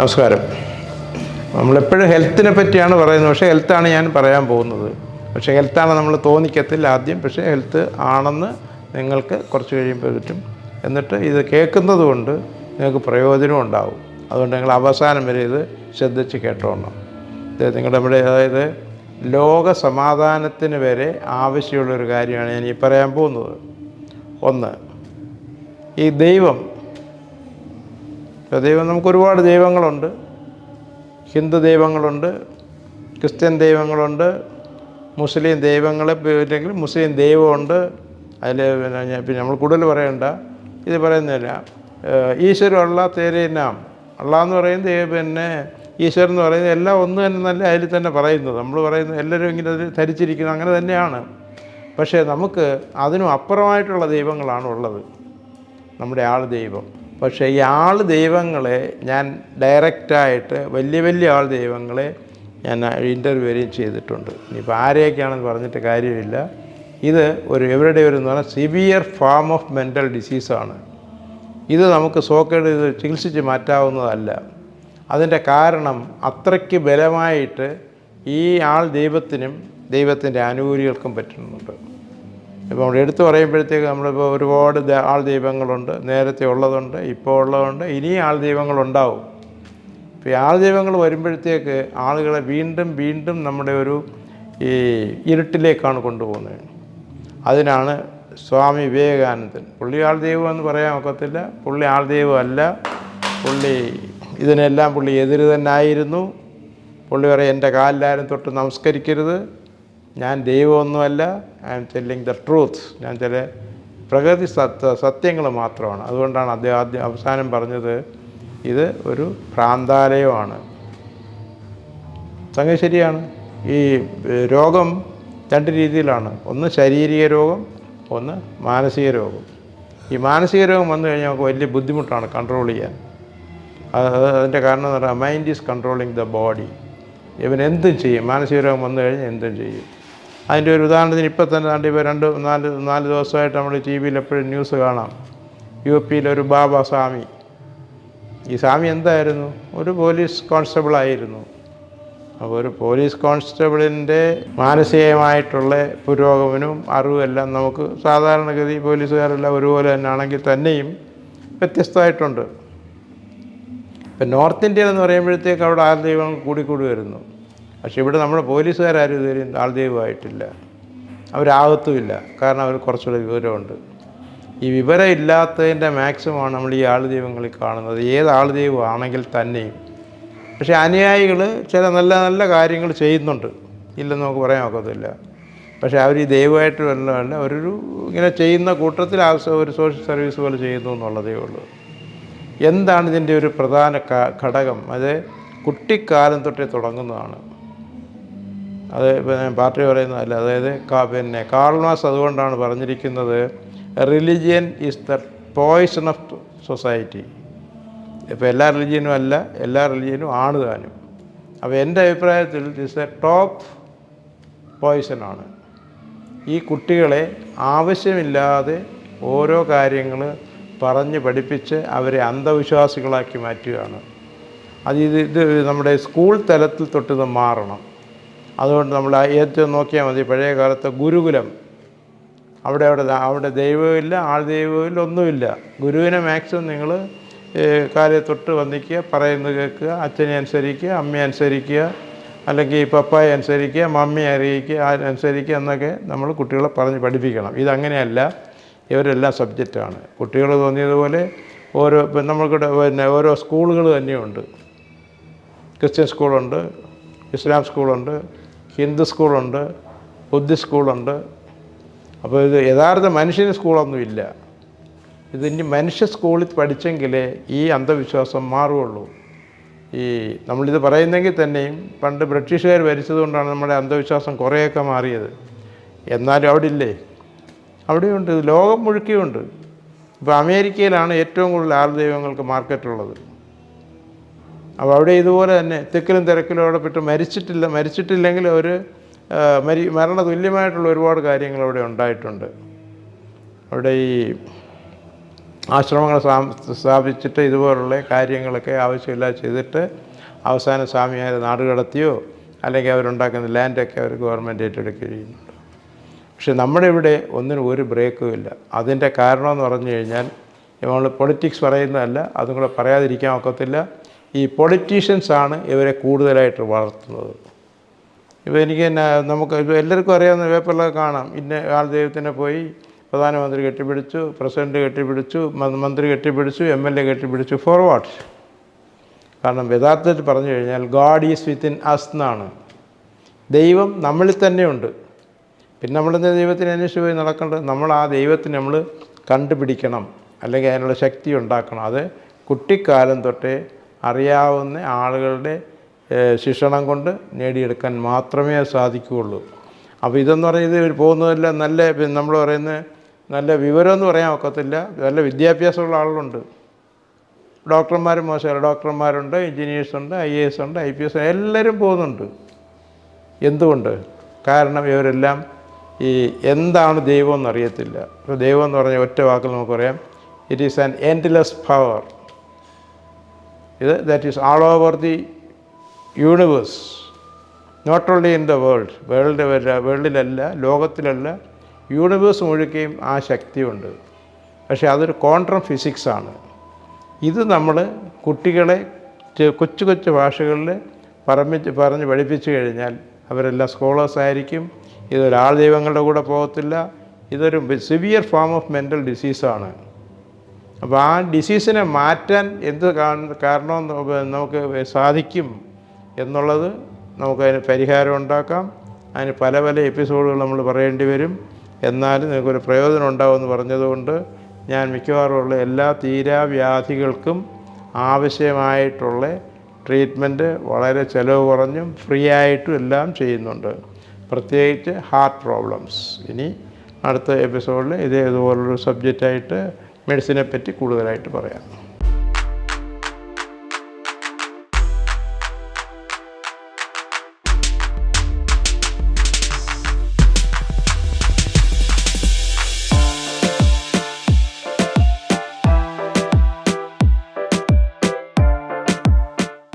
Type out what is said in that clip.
നമസ്കാരം. നമ്മളെപ്പോഴും ഹെൽത്തിനെ പറ്റിയാണ് പറയുന്നത്. പക്ഷേ ഹെൽത്താണ് ഞാൻ പറയാൻ പോകുന്നത്. പക്ഷേ ഹെൽത്താണ് നമ്മൾ തോന്നിക്കത്തില്ല ആദ്യം. പക്ഷേ ഹെൽത്ത് ആണെന്ന് നിങ്ങൾക്ക് കുറച്ച് കഴിയുമ്പോൾ കിട്ടും. എന്നിട്ട് ഇത് കേൾക്കുന്നത് കൊണ്ട് നിങ്ങൾക്ക് പ്രയോജനം ഉണ്ടാവും. അതുകൊണ്ട് നിങ്ങൾ അവസാനം വരെ ഇത് ശ്രദ്ധിച്ച് കേട്ടോണം. നിങ്ങളുടെ ഇവിടെ അതായത് ലോക സമാധാനത്തിന് വരെ ആവശ്യമുള്ളൊരു കാര്യമാണ് ഞാൻ ഈ പറയാൻ പോകുന്നത്. ഒന്ന് ഈ ദൈവം ദൈവം നമുക്ക് ഒരുപാട് ദൈവങ്ങളുണ്ട്. ഹിന്ദു ദൈവങ്ങളുണ്ട് ക്രിസ്ത്യൻ ദൈവങ്ങളുണ്ട് മുസ്ലിം ദൈവങ്ങളെ ഇല്ലെങ്കിൽ മുസ്ലിം ദൈവമുണ്ട്. അതിൽ പിന്നെ പിന്നെ നമ്മൾ കൂടുതൽ പറയണ്ട. ഇത് പറയുന്നില്ല. ഈശ്വരം അള്ള തേരേ നാം. അള്ള എന്ന് പറയുന്നത് പിന്നെ ഈശ്വരൻ എന്ന് പറയുന്നത് എല്ലാം ഒന്ന് തന്നെ നല്ല അതിൽ തന്നെ പറയുന്നത്. നമ്മൾ പറയുന്നത് എല്ലാവരും ഇങ്ങനെ അതിൽ ധരിച്ചിരിക്കുന്നത് അങ്ങനെ തന്നെയാണ്. പക്ഷേ നമുക്ക് അതിനും അപ്പുറമായിട്ടുള്ള ദൈവങ്ങളാണ് ഉള്ളത്. നമ്മുടെ ആൾ ദൈവം. പക്ഷേ ഈ ആൾ ദൈവങ്ങളെ ഞാൻ ഡയറക്റ്റായിട്ട് വലിയ വലിയ ആൾ ദൈവങ്ങളെ ഞാൻ ഇന്റർവ്യൂ വരെയും ചെയ്തിട്ടുണ്ട്. ഇനിയിപ്പോൾ ആരെയൊക്കെയാണെന്ന് പറഞ്ഞിട്ട് കാര്യമില്ല. ഇത് ഒരു എവരുടെ ഒരു എന്ന് പറഞ്ഞാൽ സിവിയർ ഫോം ഓഫ് മെന്റൽ ഡിസീസാണ് ഇത് നമുക്ക് സോക്കേട് ചികിത്സിച്ച് മാറ്റാവുന്നതല്ല. അതിന്റെ കാരണം അത്രയ്ക്ക് ബലമായിട്ട് ഈ ആൾ ദൈവത്തിനും ദൈവത്തിന്റെ ആനുകൂല്യങ്ങൾക്കും പറ്റുന്നുണ്ട്. നമ്മൾ എടുത്തു പറയുമ്പോഴത്തേക്ക് നമ്മളിപ്പോൾ ഒരുപാട് ആൾ ദൈവങ്ങളുണ്ട് നേരത്തെ ഉള്ളതുണ്ട് ഇപ്പോൾ ഉള്ളതുണ്ട് ഇനിയും ആൾ ദൈവങ്ങളുണ്ടാവും. ഇപ്പോൾ ഈ ആൾ ദൈവങ്ങൾ വരുമ്പോഴത്തേക്ക് ആളുകളെ വീണ്ടും വീണ്ടും നമ്മുടെ ഒരു ഈ ഇരുട്ടിലേക്കാണ് കൊണ്ടുപോകുന്നത്. അതിനാണ് സ്വാമി വിവേകാനന്ദൻ. പുള്ളി ആൾ ദൈവം എന്ന് പറയാൻ ഒക്കത്തില്ല. പുള്ളി ആൾ ദൈവമല്ല പുള്ളി ഇതിനെല്ലാം പുള്ളി എതിര് തന്നെ ആയിരുന്നു പുള്ളി പറയും എന്റെ കാലിലാരും തൊട്ട് നമസ്കരിക്കരുത്. ഞാൻ ദൈവമൊന്നുമല്ല I'm telling the truth ഞാൻ ചില പ്രകൃതി സത്യ സത്യങ്ങൾ മാത്രമാണ്. അതുകൊണ്ടാണ് അദ്ദേഹം ആദ്യം അവസാനം പറഞ്ഞത് ഇത് ഒരു ഭ്രാന്താലയമാണ്. സംഗതി ശരിയാണ്. ഈ രോഗം രണ്ട് രീതിയിലാണ്. ഒന്ന് ശാരീരിക രോഗം ഒന്ന് മാനസിക രോഗം. ഈ മാനസിക രോഗം വന്നു കഴിഞ്ഞാൽ നമുക്ക് വലിയ ബുദ്ധിമുട്ടാണ് കൺട്രോൾ ചെയ്യാൻ. അത് അതിന്റെ കാരണം എന്ന് പറഞ്ഞാൽ mind is controlling the body ഇവൻ എന്തും ചെയ്യും. മാനസിക രോഗം വന്നു കഴിഞ്ഞാൽ എന്തും ചെയ്യും. അതിന്റെ ഒരു ഉദാഹരണത്തിന് ഇപ്പം തന്നെ ദാണ്ട് ഇപ്പോൾ രണ്ട് നാല് നാല് ദിവസമായിട്ട് നമ്മൾ ടി വിയിൽ എപ്പോഴും ന്യൂസ് കാണാം. യു പിയിലൊരു ബാബ സ്വാമി. ഈ സ്വാമി എന്തായിരുന്നു? ഒരു പോലീസ് കോൺസ്റ്റബിളായിരുന്നു അപ്പോൾ ഒരു പോലീസ് കോൺസ്റ്റബിളിന്റെ മാനസികമായിട്ടുള്ള പുരോഗമനവും അറിവും എല്ലാം നമുക്ക് സാധാരണഗതി പോലീസുകാരെല്ലാം ഒരുപോലെ തന്നെ ആണെങ്കിൽ തന്നെയും വ്യത്യസ്തമായിട്ടുണ്ട്. ഇപ്പം നോർത്ത് ഇന്ത്യയിൽ എന്ന് പറയുമ്പോഴത്തേക്ക് അവിടെ ആ ദൈവം കൂടിക്കൂടി വരുന്നു പക്ഷേ ഇവിടെ നമ്മുടെ പോലീസുകാരും ഇതുവരെയും ആൾദൈവമായിട്ടില്ല അവരാകത്തുമില്ല. കാരണം അവർ കുറച്ചുകൂടെ വിവരമുണ്ട്. ഈ വിവരം ഇല്ലാത്തതിന്റെ മാക്സിമമാണ് നമ്മൾ ഈ ആൾദൈവങ്ങളിൽ കാണുന്നത്. ഏത് ആൾ ദൈവം ആണെങ്കിൽ തന്നെയും. പക്ഷേ അനുയായികൾ ചില നല്ല നല്ല കാര്യങ്ങൾ ചെയ്യുന്നുണ്ട്. ഇല്ലെന്ന് നമുക്ക് പറയാൻ ഒക്കത്തില്ല. പക്ഷേ അവർ ഈ ദൈവമായിട്ട് വല്ലതല്ല അവരൊരു ഇങ്ങനെ ചെയ്യുന്ന കൂട്ടത്തിൽ ഒരു സോഷ്യൽ സർവീസ് പോലെ ചെയ്യുന്നു എന്നുള്ളതേ ഉള്ളൂ. എന്താണ് ഇതിന്റെ ഒരു പ്രധാന ഘടകം? അത് കുട്ടിക്കാലം തൊട്ടേ തുടങ്ങുന്നതാണ്. അത് പിന്നെ പാർട്ടി പറയുന്നതല്ല. അതായത് പിന്നെ കാൾമാസ് അതുകൊണ്ടാണ് പറഞ്ഞിരിക്കുന്നത് religion is the poison of society ഇപ്പോൾ എല്ലാ റിലിജിയനും അല്ല എല്ലാ റിലിജിയനും ആണ് താനും. അപ്പോൾ എന്റെ അഭിപ്രായത്തിൽ ദിസ് എ ടോപ്പ് പോയ്സണാണ് ഈ കുട്ടികളെ ആവശ്യമില്ലാതെ ഓരോ കാര്യങ്ങൾ പറഞ്ഞ് പഠിപ്പിച്ച് അവരെ അന്ധവിശ്വാസികളാക്കി മാറ്റുകയാണ്. അത് ഇത് ഇത് നമ്മുടെ സ്കൂൾ തലത്തിൽ തൊട്ട് ഇത് മാറണം. അതുകൊണ്ട് നമ്മൾ ഏറ്റവും നോക്കിയാൽ മതി പഴയ കാലത്ത് ഗുരുകുലം. അവിടെ അവിടെ അവിടെ ദൈവമില്ല ആൾ ദൈവമില്ല ഒന്നുമില്ല. ഗുരുവിനെ മാക്സിമം നിങ്ങൾ കാലെ തൊട്ട് വന്നിക്കുക പറയുന്നത് കേൾക്കുക അച്ഛനെ അനുസരിക്കുക അമ്മയെ അനുസരിക്കുക അല്ലെങ്കിൽ പപ്പായെ അനുസരിക്കുക മമ്മിയെ അറിയിക്കുക അനുസരിക്കുക എന്നൊക്കെ നമ്മൾ കുട്ടികളെ പറഞ്ഞ് പഠിപ്പിക്കണം. ഇതങ്ങനെയല്ല. ഇവരെല്ലാം സബ്ജക്റ്റാണ്. കുട്ടികൾ തോന്നിയതുപോലെ ഓരോ നമ്മൾക്ക് പിന്നെ ഓരോ സ്കൂളുകൾ തന്നെയുണ്ട്. ക്രിസ്ത്യൻ സ്കൂളുണ്ട് ഇസ്ലാം സ്കൂളുണ്ട് ഹിന്ദു സ്കൂളുണ്ട് ബുദ്ധിസ്റ്റ് സ്കൂളുണ്ട്. അപ്പോൾ ഇത് യഥാർത്ഥ മനുഷ്യന് സ്കൂളൊന്നുമില്ല ഇത് ഇനി മനുഷ്യ സ്കൂളിൽ പഠിച്ചെങ്കിലേ ഈ അന്ധവിശ്വാസം മാറുകയുള്ളൂ. ഈ നമ്മളിത് പറയുന്നെങ്കിൽ തന്നെയും പണ്ട് ബ്രിട്ടീഷുകാർ ഭരിച്ചതുകൊണ്ടാണ് നമ്മുടെ അന്ധവിശ്വാസം കുറേയൊക്കെ മാറിയത്. എന്നാലും അവിടെ ഇല്ലേ? അവിടെയുണ്ട്. ലോകം മുഴുക്കിയുണ്ട്. ഇപ്പോൾ അമേരിക്കയിലാണ് ഏറ്റവും കൂടുതൽ ആൾ ദൈവങ്ങൾക്ക് മാർക്കറ്റുള്ളത്. അപ്പോൾ അവിടെ ഇതുപോലെ തന്നെ തെക്കിലും തിരക്കിലും അവിടെ പെട്ട് മരിച്ചിട്ടില്ല മരിച്ചിട്ടില്ലെങ്കിൽ ഒരു മരി മരണ തുല്യമായിട്ടുള്ള ഒരുപാട് കാര്യങ്ങൾ അവിടെ ഉണ്ടായിട്ടുണ്ട്. അവിടെ ഈ ആശ്രമങ്ങൾ സ്ഥാപിച്ചിട്ട് ഇതുപോലുള്ള കാര്യങ്ങളൊക്കെ ആവശ്യമില്ലാതെ ചെയ്തിട്ട് അവസാന സ്വാമിയായ നാട് കടത്തിയോ അല്ലെങ്കിൽ അവരുണ്ടാക്കുന്ന ലാൻഡൊക്കെ അവർ ഗവൺമെന്റ് ഏറ്റെടുക്കുകയോ ചെയ്യുന്നുണ്ട് പക്ഷെ നമ്മുടെ ഇവിടെ ഒന്നിനും ഒരു ബ്രേക്കും ഇല്ല. അതിന്റെ കാരണമെന്ന് പറഞ്ഞു കഴിഞ്ഞാൽ നമ്മൾ പൊളിറ്റിക്സ് പറയുന്നതല്ല അതും കൂടെ പറയാതിരിക്കാൻ ഒക്കത്തില്ല. ഈ പൊളിറ്റീഷ്യൻസാണ് ഇവരെ കൂടുതലായിട്ട് വളർത്തുന്നത്. ഇപ്പോൾ എനിക്ക് തന്നെ നമുക്ക് ഇപ്പോൾ എല്ലാവർക്കും അറിയാവുന്ന പേപ്പറിലൊക്കെ കാണാം. ഇന്ന ആൾ ദൈവത്തിനെ പോയി പ്രധാനമന്ത്രി കെട്ടിപ്പിടിച്ചു പ്രസിഡന്റ് കെട്ടിപ്പിടിച്ചു മന്ത്രി കെട്ടിപ്പിടിച്ചു എം എൽ എ കെട്ടിപ്പിടിച്ചു ഫോർ വാട്ട് കാരണം യഥാർത്ഥത്തിൽ പറഞ്ഞു കഴിഞ്ഞാൽ ഗാഡ് ഈസ് വിത്തിൻ അസ് എന്നാണ്. ദൈവം നമ്മളിൽ തന്നെയുണ്ട് പിന്നെ നമ്മളെന്താ ദൈവത്തിനെ അന്വേഷിച്ച് പോയി നടക്കേണ്ടത്? നമ്മൾ ആ ദൈവത്തിന് നമ്മൾ കണ്ടുപിടിക്കണം. അല്ലെങ്കിൽ അതിനുള്ള ശക്തി ഉണ്ടാക്കണം. അത് കുട്ടിക്കാലം തൊട്ടേ അറിയാവുന്ന ആളുകളുടെ ശിക്ഷണം കൊണ്ട് നേടിയെടുക്കാൻ മാത്രമേ സാധിക്കുകയുള്ളൂ. അപ്പോൾ ഇതെന്ന് പറയുന്നത് പോകുന്നതല്ല നല്ല നമ്മൾ പറയുന്ന നല്ല വിവരമെന്ന് പറയാൻ ഒക്കത്തില്ല. നല്ല വിദ്യാഭ്യാസമുള്ള ആളുകളുണ്ട്. ഡോക്ടർമാരും മോശമല്ല ഡോക്ടർമാരുണ്ട് എഞ്ചിനീയേഴ്സ് ഉണ്ട് ഐ എ എസ് ഉണ്ട് ഐ പി എസ് എല്ലാവരും പോകുന്നുണ്ട്. എന്തുകൊണ്ട്? കാരണം ഇവരെല്ലാം ഈ എന്താണ് ദൈവം എന്നറിയത്തില്ല. ദൈവം എന്ന് പറഞ്ഞാൽ ഒറ്റ വാക്കിൽ നമുക്ക് പറയാം. It is an endless power ഇത് that is all over the universe not only in the world world വേൾഡിലല്ല ലോകത്തിലല്ല യൂണിവേഴ്സ് മുഴുക്കുകയും ആ ശക്തിയുണ്ട്. പക്ഷേ അതൊരു കോൺട്രം ഫിസിക്സാണ് ഇത് നമ്മൾ കുട്ടികളെ കൊച്ചു കൊച്ചു ഭാഷകളിൽ പറഞ്ഞ് പറഞ്ഞ് പഠിപ്പിച്ചു കഴിഞ്ഞാൽ അവരെല്ലാം സ്കോളേഴ്സ് ആയിരിക്കും. ഇതൊരാൾ ദൈവങ്ങളുടെ കൂടെ പോകത്തില്ല. ഇതൊരു സിവിയർ ഫോം ഓഫ് മെന്റൽ ഡിസീസാണ് അപ്പോൾ ആ ഡിസീസിനെ മാറ്റാൻ എന്ത് കാരണം നമുക്ക് സാധിക്കും എന്നുള്ളത് നമുക്കതിന് പരിഹാരം ഉണ്ടാക്കാം. അതിന് പല പല എപ്പിസോഡുകൾ നമ്മൾ പറയേണ്ടി വരും. എന്നാലും നിങ്ങൾക്കൊരു പ്രയോജനം ഉണ്ടാവുമെന്ന് പറഞ്ഞതുകൊണ്ട് ഞാൻ മിക്കവാറുമുള്ള എല്ലാ തീരാവ്യാധികൾക്കും ആവശ്യമായിട്ടുള്ള ട്രീറ്റ്മെന്റ് വളരെ ചിലവ് കുറഞ്ഞും ഫ്രീ ആയിട്ടും എല്ലാം ചെയ്യുന്നുണ്ട്. പ്രത്യേകിച്ച് ഹാർട്ട് പ്രോബ്ലംസ് ഇനി അടുത്ത എപ്പിസോഡിൽ ഇതേ ഇതുപോലൊരു സബ്ജക്റ്റായിട്ട് മെഡിസിനെ പറ്റി കൂടുതലായിട്ട് പറയാം.